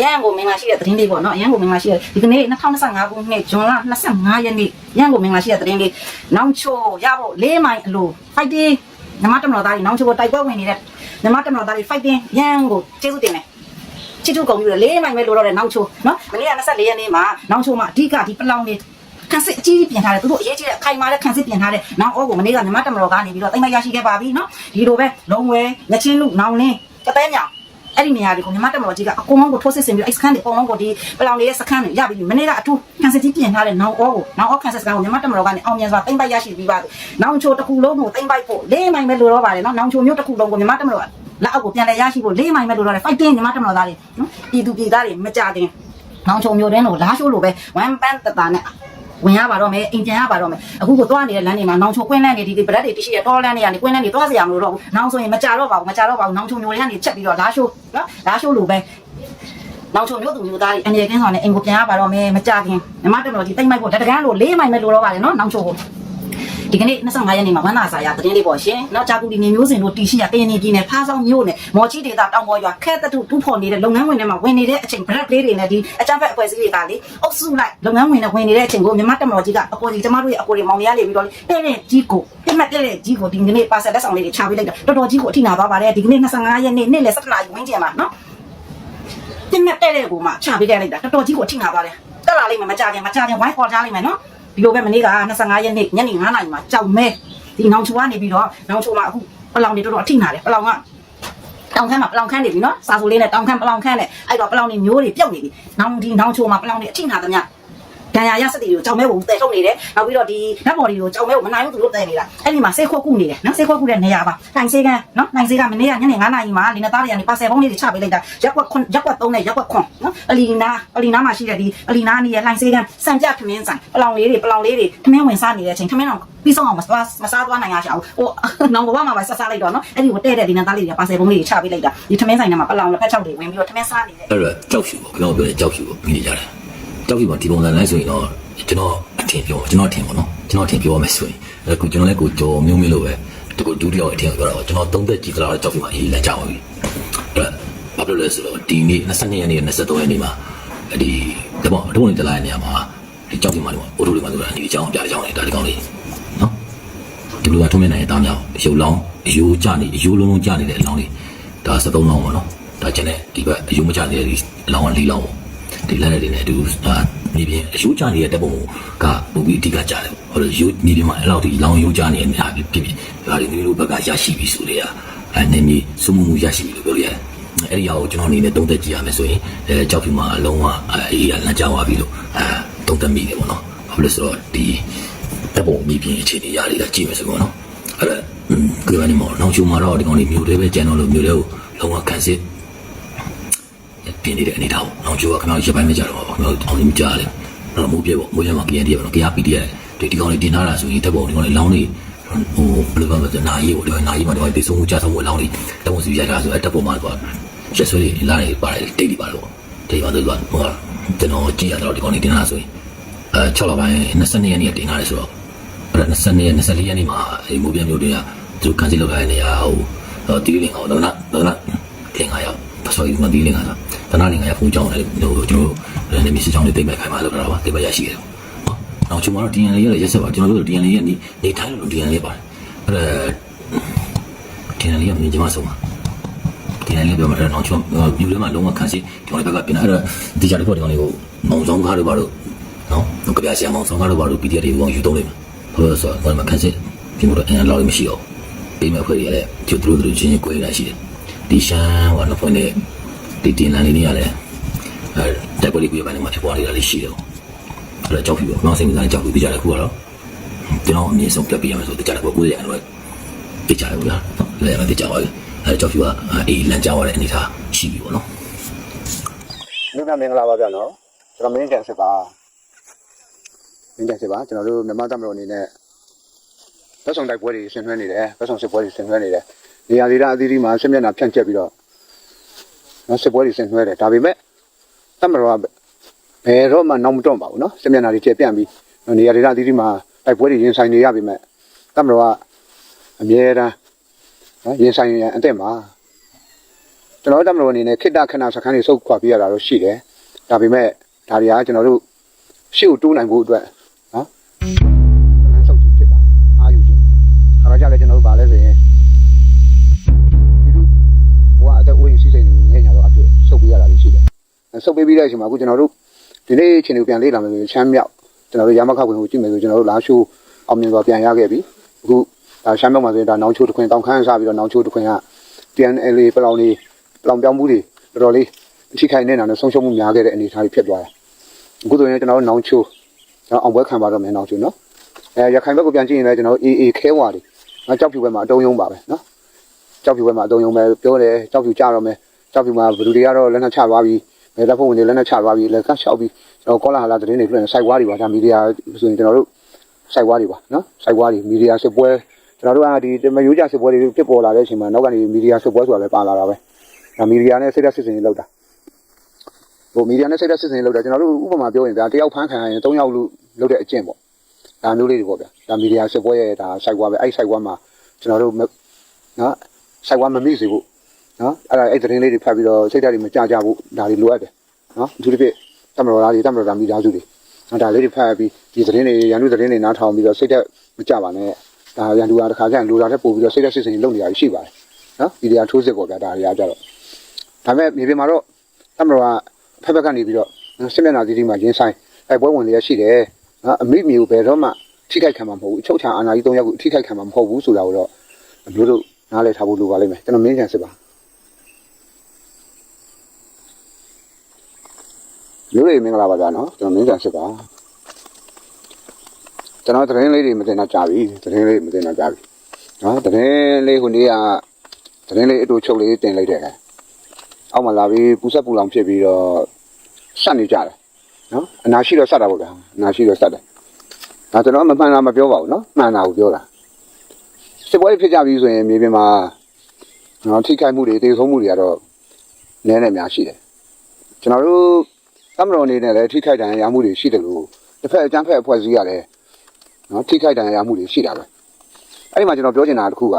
ရန်ကိုမင်္ဂလာရှိတဲ့သတင်းလေးပေါ့နော်ရန်ကိုမင်္ဂလာရှိတဲ့ဒီကနေ့2025ခုနှစ်ဇွန်လ25ရက်နေ့ရန်ကိုမင်္ဂလာရှိတဲ့သတင်းလေးနောင်ချိုရဖို့လေးမိုင်အလို fighting နမတမတော်သားကြီးနောင်ချိုကိုတိုက်ပွဲဝင်နေတဲ့နမတမတော်သားကြီး fighting ရန်ကိုကျေးဇူးတင်တယ် ချစ်တူကုန်ပြီးတော့လေးမိုင်ပဲလိုတော့တဲ့နောင်ချိုနော်မနေ့က24ရက်နေ့မှာနောင်ချိုမှာအဓိကဒီပလောင်လေးခန်းစစ်အကြီးကြီးပြင်ထားတယ်သူတို့အရေးကြီးတဲ့အခိုင်အမာတဲ့ခန်းစစ်ပြင်ထားတဲ့နောင်အောကိုမနေ့ကမြမတမတော်ကနေပြီးတော့တိတ်မရရှိခဲ့ပါပြီနော်ဒီလိုပဲလုံးဝဲငချင်းလူနောင်လင်းကတဲ့ညောင်အဲ့ဒီနေရာတွေကိုမြန်မာတက်မတော်ကြီးကအကုန်လုံးကိုထိုးစစ်ဆင်ပြီးတော့ excan တွေအကုန်လုံးကိုဒီပလောင်လေးရဲ့စခန်းတွေရပြီးပြီမနေ့ကအထူးကန်စစ်ကြီးပြင်ထားတဲ့နောင်အောကိုနောင်အောကန်စစ်စခန်းကိုမြန်မာတက်မတော်ကနေအောင်မြင်စွာတင်ပိုက်ရရှိပြီးပါပြီနောင်ချိုတစ်ခုလုံးကိုတင်ပိုက်ဖို့လေးမိုင်ပဲလိုတော့ပါတယ်နော်နောင်ချိုမျိုးတစ်ခုလုံးကိုမြန်မာတက်မတော် လက်အောက်ကိုပြန်လဲရရှိဖို့လေးမိုင်ပဲလိုတော့တယ် fighting မြန်မာတက်မတော်သားတွေနော်ပြည်သူပြည်သားတွေမကြခင်နောင်ချိုမျိုးတင်းကိုလားရှိုးလိုပဲ one band တတာနဲ့ဝင်ရပါတော့မယ်အိမ်ပြန်ရပါတော့မယ်အခုကိုသွားနေတဲ့လမ်းတွေမှာနောင်ချိုကွင်းလန်းနေဒီဒီဗရက်တွေတရှိရတော်လန်းတွေကနေကွင်းလန်းတွေသွားစရာမလိုတော့ဘူးနောင်ဆိုရင်မကြတော့ပါဘူးမကြတော့ပါဘူးနောင်ချိုမျိုးတွေကနေချက်ပြီးတော့လားရှိုးနော်လားရှိုးလိုပဲနောက်ချုံမျိုးသူမျိုးသားတွေအနေကင်းဆောင်နဲ့အိမ်ကိုပြန်ရပါတော့မယ်မကြခင်မြမတက်မလို့ဒီတိတ်မိုက်ဖို့တတကန်းလို့လေးမိုင်ပဲလိုတော့ပါတယ်နော်နောက်ချုံကို ဒီကနေ့25ရက်နေ့မှာဝမ်းသာစာရသတင်းလေးပေါ့ရှင်။နောက်ကြာကူဒီနေမျိုးစင်တို့တီရှိရကရင်နေပြည်နယ်ဖားဆောင်မြို့နယ်မော်ချီဒေတာတောင်ပေါ်ရွာခဲတတုတူးဖော်နေတဲ့လုပ်ငန်းဝင်တွေမှာဝင်နေတဲ့အချိန် break လေးတွေနဲ့ဒီအကြမ်းဖက်အဖွဲ့အစည်းတွေကလေအုပ်စုလိုက်လုပ်ငန်းဝင်တွေဝင်နေတဲ့အချိန်ကိုမြမတက်မလို့ကြီးကအပေါ်ကြီးကျမတို့ရဲ့အကိုတွေမောင်ရလေးပြီးတော့တဲ့တဲ့ကြီးကိုပြတ်မှတ်တဲ့တဲ့ကြီးကိုဒီကနေ့ပါဆက်လက်ဆောင်လေးတွေချပေးလိုက်တာတော်တော်ကြီးကိုအထိနာသွားပါတယ်ဒီကနေ့25ရက်နေ့နေ့လယ်7နာရီဝန်းကျင်မှာနော်တင်မြတ်တဲ့တဲ့ကိုမှချပေးခဲ့လိုက်တာတော်တော်ကြီးကိုအထိနာပါတယ်တက်လာလိမ့်မယ်မကြခင်မကြခင်ဝိုင်းခေါ်ကြလိမ့်မယ်နော် ဒီလိုပဲမနေ့က25ရက်နေ့ညနေ9နာရီမှာကြောက်မဲဒီနောင်ချိုကနေပြီးတော့နောင်ချိုမှာအခုပလောင်တွေတော်တော်အထိနာတယ်ပလောင်ကတောင်ခမ်းမှာပလောင်ခမ်းနေပြီနော်စာဆိုလေးနဲ့တောင်ခမ်းပလောင်ခမ်းနဲ့အဲ့တော့ပလောင်တွေမျိုးတွေပြုတ်နေပြီနောင်ဒီနောင်ချိုမှာပလောင်တွေအထိနာသမျှ ဒဏ်ရာရစက်တွေကိုကြောင်မဲကိုတဲထုတ်နေတယ်နောက်ပြီးတော့ဒီဓာတ်ပေါ်တွေကိုကြောင်မဲကိုမနိုင်ဘူးသူတို့တဲနေတာအဲ့ဒီမှာဆေးခွက်ကုနေတယ်နော်ဆေးခွက်ကုတဲ့နေရာပါနိုင်ဆေးကန်းနော်နိုင်ဆေးကမနေ့ကညနေ9နာရီမှာလင်းသားတွေကနေပါဆယ်ပုံးလေးတွေချပေးလိုက်တာရက်ကွက်ခွန်ရက်ကွက်3နဲ့ရက်ကွက်ခွန်နော်အလီနာအလီနာမှာရှိတဲ့ဒီအလီနာနေရလိုင်းဆေးကန်းစံပြခမင်းဆိုင်ပလောင်လေးတွေပလောင်လေးတွေခမင်းဝင်စားနေတဲ့အချိန်ခမင်းတော့ပြီးဆုံးအောင်မစားမစားသွားနိုင်ရရှာဘူးဟိုနောင်ဘဝမှာပဲဆက်စားလိုက်တော့နော်အဲ့ဒီကိုတဲ့တဲ့ဒီနသားလေးတွေပါဆယ်ပုံးလေးတွေချပေးလိုက်တာဒီခမင်းဆိုင်ထဲမှာပလောင်လက်ဖက်ချောက်တွေဝင်ပြီးတော့ခမင်းစားနေတယ်အဲ့တော့ကြောက်ဖြူပေါ့ကျွန်တော်ပြောတယ်ကြောက်ဖြူပေါ့မိနေကြတယ် ကြောက်ဖြူပေါ့ဒီပုံစံလိုက်ဆိုရင်တော့ကျွန်တော်အထင်ပြောကျွန်တော်အထင်ပေါ့နော်ကျွန်တော်အထင်ပြောရမယ်ဆိုရင်အဲ့ကိုကျွန်တော်လည်းကိုကြော်မျိုးမျိုးလို့ပဲဒီကိုဒုတိယအထင်ပြောတာပေါ့ကျွန်တော်သုံးသက်ကြည့်ကြလားကြောက်ဖြူမှာအေးလမ်းကြပါပြီအဲ့ဘာဖြစ်လို့လဲဆိုတော့ဒီနေ့22ရက်နေ့23ရက်နေ့မှာဒီဒီပေါ့ဒီပုံလေးတလိုက်နေရာမှာဒီကြောက်ဖြူမှာတော့အိုတိုလေးမှာဆိုတာဒီအကြောင်းပြအကြောင်းလေးဒါဒီကောင်းလေးနော်ဒီလိုကထုံးမြနေတဲ့အသားမြောက်ရုပ်လောင်းအယိုးကြနေအယိုးလုံးလုံးကြနေတဲ့အလောင်းလေးဒါ73လောင်းပေါ့နော်ဒါကျန်တဲ့ဒီဘက်အယိုးမကြနေတဲ့ဒီအလောင်းက၄လောင်းပေါ့ ဒီလက်နဲ့တွေနဲ့အတူအာမြေပြင်အယိုးကြနေတဲ့တပ်ပုံကပုံပြီးအဓိကကြတယ်ဟိုလိုရိုးမြေပြင်မှာအဲ့လောက်ဒီလောင်းယိုးကြနေတဲ့နေရာဖြစ်ဖြစ်ဒါတွေမျိုးတို့ဘက်ကရရှိပြီဆိုလေအဲနေမြေစုမှုမှုရရှိပြီလို့ပြောလို့ရတယ်အဲ့ဒီအရာကိုကျွန်တော်အနေနဲ့သုံးသက်ကြည့်ရမယ်ဆိုရင်အဲကြောက်ဖြူမှာအလုံးဝအေးရလမ်းကြောင်းသွားပြီလို့အဲသုံးသက်မိတယ်ပေါ့နော်ဘာလို့လဲဆိုတော့ဒီတပ်ပုံမြေပြင်အခြေအနေရလေးကကြည့်မယ်ဆိုတော့နော်အဲ့ဒါဒီကနေမော်နောက်ချုံမှာတော့ဒီကောင်လေးမျိုးတွေပဲကျန်တော့လို့မျိုးတွေကိုလုံးဝကန်စစ် ပြင်းနေတဲ့အနေထားပေါ့နောက်ကျောကခင်ဗျားရပိုင်းမကြတော့ပါဘူးကျွန်တော်အောင်မကြားလေအဲ့တော့မိုးပြပေါ့မိုးရမှာ KND ပေါ့နော် KRPD ရဲ့ဒီဒီကောင်လေးတင်ထားတာဆိုရင်တပ်ပုံဒီကောင်လေးလောင်းနေဟိုဘယ်လိုမှမဆိုနာရီပေါ့ဒီနာရီမှာဒီကောင်လေးသုံးမှုကြဆုံးမှုလောင်းနေတပ်ပုံစီရိုက်တာဆိုအဲ့တပ်ပုံမှာတော့ရက်ဆွေးလာနေပါတယ်တိတ်နေပါတော့တိတ်ပါတော့ဟိုကျွန်တော်ကြည့်ရတော့ဒီကောင်လေးတင်ထားဆိုရင်အဲ6လပိုင်း22ရက်နေ့တင်ထားတယ်ဆိုတော့အဲ့ဒါ22ရက်24ရက်နေ့မှာဒီမိုးပြမျိုးတွေကသူကန်စီလောက်ထားတဲ့နေရာဟိုတီးလင်အောင်တော့နာတော့နာလင်္ကာရောက်ဆိုရင်မတီးလင်္ကာလား တနာလင်္ကာရဖုန်းကြောင်းတယ်ဟိုကျွန်တော်လည်းမြေစီကြောင်းလေးတိတ်မဲ့ခိုင်ပါလို့ပြောတာပါတိတ်မဲ့ရရှိတယ်နော်နောက်ကျွန်တော်တို့ DNA ရဲ့ရက်ဆက်ပါကျွန်တော်တို့ DNA ရဲ့နေနေထိုင်လို့ DNA ပါတယ်အဲ့ဒါ DNA ရဲ့မြင်ကြမှာဆုံးပါ DNA လေးပြောမှာအဲ့တော့ကျွန်တော်ပြူထဲမှာလုံးဝခန်းစီကျွန်တော်ဘက်ကပြင်အဲ့ဒါဒီကြတဲ့ပေါ့ဒီကောင်လေးကိုမောင်ဆောင်ကားတို့ပါတော့နော်ဟိုကြပြဆရာမောင်ဆောင်ကားတို့ပါတော့ PDF တွေကိုယူသုံးလိုက်မှာဘာလို့လဲဆိုတော့ဘာမှခန်းစီပြင်လို့အင်လောက်မရှိတော့ပေးမဲ့ဖွဲ့ရတဲ့ကျသူတို့တို့ချင်းချင်းကိုယ်ရရှိတယ်ဒီရှမ်းဟိုနောက်ဖွင့်နေ ဒီတင်လာလေးနေရတယ်အဲတက်ကိုလေးကိုရပိုင်းမှာဖြစ်ပွားနေတာလေးရှိတယ်အဲ့တော့ကြောက်ပြီပေါ့ကျွန်တော်စိတ်ဝင်စားကြောက်ပြီကြတယ်ခုကတော့ကျွန်တော်အမြင်ဆုံးပြတ်ပြရမယ်ဆိုတော့ကြတယ်ပေါ့ကိုယ်ရရတယ်ပြကြတယ်ဗျာလည်းမပြကြပါဘူးအဲကြောက်ပြီကအေးလမ်းကြောက်ရတဲ့အနေထားရှိပြီပေါ့နော်လူနာမင်္ဂလာပါဗျာနော်ကျွန်တော်မင်းကန်စစ်ပါမင်းကြစစ်ပါကျွန်တော်တို့မြန်မာတပ်မတော်အနေနဲ့ဗတ်ဆောင်တိုက်ပွဲတွေဆင်နွှဲနေတယ်ဗတ်ဆောင်စစ်ပွဲတွေဆင်နွှဲနေတယ်နေရာဒေသအသီးသီးမှာစစ်မျက်နှာဖြန့်ကျက်ပြီးတော့ နော်စစ်ပွဲတွေဆင်နွှဲတယ်ဒါပေမဲ့တပ်မတော်ကဘယ်တော့မှနောက်မတွန့်ပါဘူးနော်စစ်မျက်နှာတွေကျပြန့်ပြီးနေရာဒေသအသီးသီးမှာတိုက်ပွဲတွေရင်ဆိုင်နေရပြီမဲ့တပ်မတော်ကအမြဲတမ်းနော်ရင်ဆိုင်ရန်အသက်မှာကျွန်တော်တို့တပ်မတော်အနေနဲ့ခိတ္တခဏစခန်းတွေစုပ်ခွာပြရတာတော့ရှိတယ်ဒါပေမဲ့ဒါတွေကကျွန်တော်တို့ရှေ့ကိုတိုးနိုင်ဖို့အတွက်နော်လမ်းဆုပ်ခြင်းဖြစ်ပါတယ်။အားယူခြင်း။အခါကြလည်းကျွန်တော်တို့ဗာလဲဆိုရင် ဆုပ်ပေးပြီးတဲ့အချိန်မှာအခုကျွန်တော်တို့ဒီနေ့အချိန်ကိုပြန်လေ့လာမယ်ဆိုရင်ချမ်းမြောက်ကျွန်တော်တို့ရမခဝင်ကိုကြည့်မယ်ဆိုကျွန်တော်တို့လာရှိုးအောင်မြင်စွာပြန်ရခဲ့ပြီ။အခုဒါရှမ်းမြောက်မှာဆိုရင်ဒါနောင်ချိုးတစ်ခွင်တောင်ခမ်းစားပြီးတော့နောင်ချိုးတစ်ခွင်က TNL ပလောင်လေးပလောင်ပြောင်းမှုတွေတော်တော်လေးအထိခိုက်နေတာနဲ့ဆုံးရှုံးမှုများခဲ့တဲ့အနေအထားတွေဖြစ်သွားတယ်။အခုဆိုရင်ကျွန်တော်တို့နောင်ချိုးကျွန်တော်အောင်ပွဲခံပါတော့မယ်နောင်ချိုးနော်အဲရခိုင်ဘက်ကိုပြန်ကြည့်ရင်လည်းကျွန်တော်အေးအေးခဲဝါတွေငါကြောက်ဖြူဘက်မှာအတုံးယုံပါပဲနော်ကြောက်ဖြူဘက်မှာအတုံးယုံပဲပြောတယ်ကြောက်ဖြူကြတော့မယ်ကြောက်ဖြူမှာဘယ်သူတွေကတော့လက်နက်ချသွားပြီး ဘယ်တပ်ဖွဲ့ဝင်တွေလက်နက်ချသွားပြီးလက်ကလျှောက်ပြီးကျွန်တော်ကောလာဟာလာသတင်းတွေပြန်စိုက်ဝါးတွေပါဒါမီဒီယာဆိုရင်ကျွန်တော်တို့စိုက်ဝါးတွေပါနော်စိုက်ဝါးတွေမီဒီယာစစ်ပွဲကျွန်တော်တို့ကဒီမယိုးကြစစ်ပွဲတွေဖြစ်ပေါ်လာတဲ့အချိန်မှာနောက်ကနေမီဒီယာစစ်ပွဲဆိုတာလည်းပါလာတာပဲဒါမီဒီယာနဲ့စိတ်ဓာတ်စစ်စင်ရေးလောက်တာဟိုမီဒီယာနဲ့စိတ်ဓာတ်စစ်စင်ရေးလောက်တာကျွန်တော်တို့ဥပမာပြောရင်ဒါတယောက်ဖမ်းခံရရင်၃ယောက်လို့လုပ်တဲ့အကျင့်ပေါ့ဒါမျိုးလေးတွေပေါ့ဗျာဒါမီဒီယာစစ်ပွဲရဲ့ဒါစိုက်ကွာပဲအဲ့စိုက်ကွာမှာကျွန်တော်တို့မနော်စိုက်ကွာမမိစေဘူး နော်အဲ့ဒါအဲ့သတင်းလေးတွေဖတ်ပြီးတော့စိတ်ဓာတ်တွေမကြကြဘူးဒါတွေလိုအပ်တယ်နော်အထူးသဖြင့်တမတော်သားတွေတမတော်သားမိသားစုတွေနော်ဒါလေးတွေဖတ်ပြီးဒီသတင်းတွေရန်သူသတင်းတွေနားထောင်ပြီးတော့စိတ်ဓာတ်မကြပါနဲ့ဒါရန်သူကတစ်ခါကျရင်လိုတာတဲ့ပို့ပြီးတော့စိတ်ဓာတ်စစ်စင်လုပ်နေရရှိပါတယ်နော်မီဒီယာထိုးစစ်ပေါ့ဗျာဒါတွေကကြတော့ဒါပေမဲ့မြေပြင်မှာတော့တမတော်ကဖက်ဖက်ကနေပြီးတော့စစ်မျက်နှာသီးသီးမှာရင်းဆိုင်အဲ့ပွဲဝင်တွေရရှိတယ်နော်အမိမြေကိုဘယ်တော့မှထိခိုက်ခံမှာမဟုတ်ဘူးအချုပ်ချာအာဏာကြီး၃ယောက်ကိုထိခိုက်ခံမှာမဟုတ်ဘူးဆိုတာကိုတော့အမျိုးတို့နားလည်ထားဖို့လိုပါလိမ့်မယ်ကျွန်တော်မင်းချန်စစ်ပါ မျိုးတွေမင်္ဂလာပါဗျာနော်ကျွန်တော်မင်းချန်စစ်ပါကျွန်တော်သတင်းလေးတွေမတင်တော့ကြာပြီသတင်းလေးမတင်တော့ကြာပြီနော်သတင်းလေးခုနေ့ကသတင်းလေးအတူချုပ်လေးတင်လိုက်တယ်အောက်မှာလာပြီးပူဆက်ပူလောင်ဖြစ်ပြီးတော့ဆက်နေကြတယ်နော်အနာရှိတော့စက်တာပေါ့ဗျာအနာရှိတော့စက်တယ်ဒါကျွန်တော်မမှန်တာမပြောပါဘူးနော်မှန်တာကိုပြောတာစစ်ပွဲဖြစ်ကြပြီဆိုရင်မြေပြင်မှာနော်ထိခိုက်မှုတွေတေဆုံးမှုတွေကတော့နည်းနည်းများရှိတယ်ကျွန်တော်တို့ တမတော်အနေနဲ့လည်းထိခိုက်ဒဏ်ရာရမှုတွေရှိတယ်လို့တစ်ဖက်အကျန်းဖက်အဖွဲ့အစည်းရတယ်နော်ထိခိုက်ဒဏ်ရာရမှုတွေရှိတာပဲအဲ့ဒီမှာကျွန်တော်ပြောချင်တာတစ်ခုက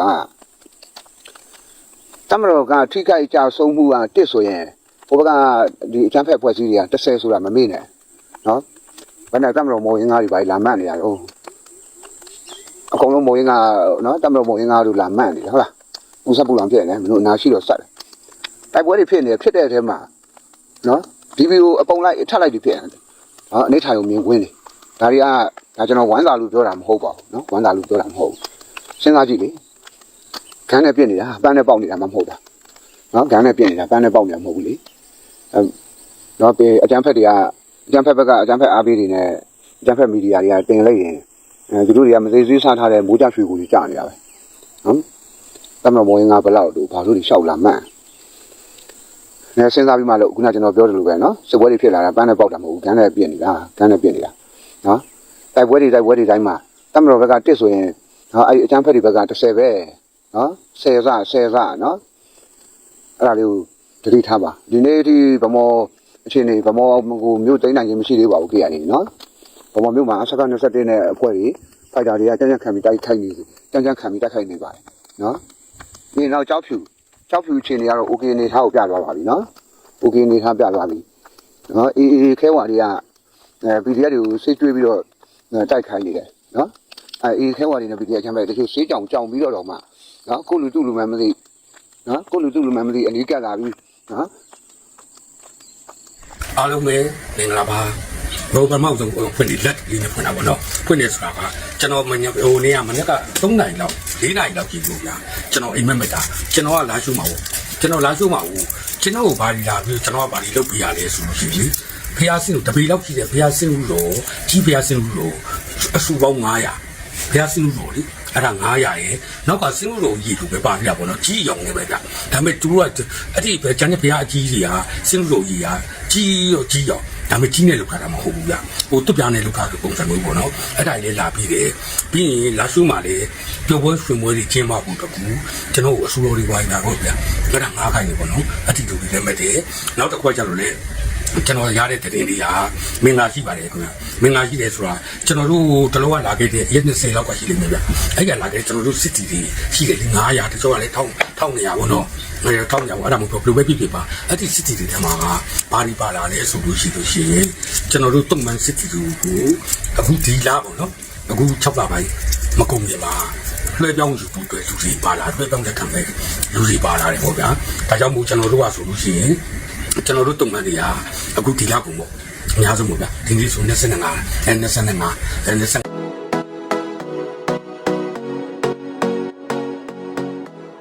တမတော်ကထိခိုက်ကြဆုံးမှုကတစ်ဆိုရင်ဘိုးဘကဒီအကျန်းဖက်အဖွဲ့အစည်းတွေက30ဆိုတာမမေ့နဲ့နော်ဘယ်နဲ့တမတော်မော်ရင်ကားတွေပါလာမှတ်နေရတော့အကုန်လုံးမော်ရင်ကားနော်တမတော်မော်ရင်ကားတို့လာမှတ်နေတယ်ဟုတ်လားပူဆက်ပူလောင်ဖြစ်နေတယ်မလို့အနာရှိတော့စက်တယ်တိုက်ပွဲတွေဖြစ်နေတယ်ဖြစ်တဲ့အထဲမှာနော် ဒီဗီကိုအပုံလိုက်ထပ်လိုက်ပြီးဖြစ်နေတယ်နော်အနေထိုင်ကိုမြင်ကွင်းနေဒါတွေကဒါကျွန်တော်ဝမ်းသာလို့ပြောတာမဟုတ်ပါဘူးနော်ဝမ်းသာလို့ပြောတာမဟုတ်ဘူးစဉ်းစားကြည့်လေခန်းနဲ့ပြစ်နေတာပန်းနဲ့ပေါက်နေတာမှမဟုတ်တာနော်ခန်းနဲ့ပြစ်နေတာပန်းနဲ့ပေါက်နေတာမဟုတ်ဘူးလေအဲတော့ပေအကြမ်းဖက်တွေကအကြမ်းဖက်ဘက်ကအကြမ်းဖက်အားပေးတွေနဲ့အကြမ်းဖက်မီဒီယာတွေကတင်လိုက်ရင်အဲသူတို့တွေကမသေးသေးစားထားတဲ့မိုးကြရွှေကိုကြီးကြာနေတာပဲနော်တမန်မောရင်ကဘလောက်တို့ဘာလို့ဒီလျှောက်လာမှန်း နေစဉ်းစားပြီးမှလို့ခုနကျွန်တော်ပြောတယ်လို့ပဲနော်စစ်ပွဲတွေဖြစ်လာတာပန်းနဲ့ပေါက်တာမဟုတ်ဘူးခန်းနဲ့ပြင်းနေတာခန်းနဲ့ပြင်းနေတာနော်တိုက်ပွဲတွေတိုက်ပွဲတွေတိုင်းမှာတမန်တော်ဘက်ကတစ်ဆိုရင်နော်အဲ့ဒီအကြမ်းဖက်တွေဘက်က30ပဲနော်10စ10စနော်အဲ့ဒါလေးကိုတတိထားပါဒီနေ့ဒီဗမောအခြေအနေဗမောကိုမြို့သိမ်းနိုင်ခြင်းမရှိသေးပါဘူးကြည့်ရနေနော်ဗမောမြို့မှာအစက21နဲ့အဖွဲ့တွေဖိုက်တာတွေကကြမ်းကြမ်းခံပြီးတိုက်ခိုက်နေကြမ်းကြမ်းခံပြီးတိုက်ခိုက်နေပါတယ်နော်ဒီနောက်ကြောက်ဖြူ ကြောက်ဖြူအခြေအနေကတော့ okay အနေထားကိုပြသွားပါပြီနော် okay အနေထားပြသွားပြီနော်အေးအေးခဲဝါတွေကအဲ PDF တွေကိုစိတ်တွေးပြီးတော့တိုက်ခိုက်နေတယ်နော်အဲအေးခဲဝါတွေနဲ့ PDF ချမ်းပဲတချို့စေးကြောင်ကြောင်ပြီးတော့တော့မှနော်ကိုလူတုလူမှန်မသိနော်ကိုလူတုလူမှန်မသိအနီးကပ်လာပြီးနော်အားလုံးပဲမင်္ဂလာပါဘောပမောက်ဆုံးဖွင့်နေလက်လေးနဲ့ဖွင့်တာပေါ့နော်ဖွင့်နေဆိုတာက ကျွန်တော်မညဟိုနေ့ကမနေ့က3နိုင်လောက်4နိုင်လောက်ကြည့်လို့ဗျာကျွန်တော်အိမ်မက်မက်တာကျွန်တော်ကလာရှုမှာပေါ့ကျွန်တော်လာရှုမှာဘူးကျွန်တော်ကိုဘာဒီလာပြီးကျွန်တော်ကဘာဒီလုပ်ပြရလဲဆိုလို့ရှိရင်ဖះစင်းကိုတပေလောက်ကြည့်တယ်ဖះစင်းလို့တော့ကြီးဖះစင်းလို့အဆူပေါင်း900ဖះစင်းလို့လေအဲ့ဒါ900ရဲ့နောက်ကစင်းလို့ရည်လို့ပဲပါပြပါတော့ကြီးရောင်နေပဲဗျဒါပေမဲ့သူတို့ကအဲ့ဒီပဲကျန်တဲ့ဖះအကြီးကြီးဟာစင်းလို့ရည်ဟာကြီးရောကြီးရော ဒါပေမဲ့ကြီးနဲ့လောက်တာမဟုတ်ဘူးဗျဟိုတွပြနဲ့လောက်တာပုံစံမျိုးပေါ့နော်အဲ့ဒါကြီးလေးလာပြီးတယ်ပြီးရင်လာရှုမှလည်းပျော်ပွဲရွှင်ပွဲတွေကျင်းပဖို့တကူကျွန်တော်အဆူတော်တွေဝိုင်းတာဟုတ်ဗျအဲ့ဒါငါးခိုင်နေပေါ့နော်အတီတူတွေလည်းမဲ့တယ်နောက်တစ်ခွက်ကျတော့လေ ကျွန်တော်ရတဲ့တရင်တွေကမင်္ဂလာရှိပါတယ်ခင်ဗျမင်္ဂလာရှိတယ်ဆိုတာကျွန်တော်တို့တလောကလာခဲ့တဲ့ရက်20လောက်ကရှိလိမ့်မယ်ဗျအဲ့ကလာခဲ့ကျွန်တော်တို့စစ်တီတွေရှိတယ်900တချို့ကလည်း1000 1200ပေါ့နော်အဲ1000ညောအဲ့ဒါမျိုးဘယ်လိုပဲဖြစ်ဖြစ်ပါအဲ့ဒီစစ်တီတွေထဲမှာဘာဒီပါလာလဲဆိုလို့ရှိလို့ရှိရင်ကျွန်တော်တို့တုံမှန်စစ်တီတွေကိုအခုဒီလားပေါ့နော်အခု6လပိုင်းမကုန်ပြီပါလွှဲပြောင်းယူဖို့အတွက်လူတွေပါလာလွှဲပြောင်းတဲ့ခံမဲ့လူတွေပါလာတယ်ပေါ့ဗျာဒါကြောင့်မို့ကျွန်တော်တို့ကဆိုလို့ရှိရင် ကျွန်တော်တို့တုံမှန်တွေကအခုဒီလားကုန်ပေါ့အများဆုံးပေါ့ဗျာဒီနေ့ဆို25အဲ25အဲ25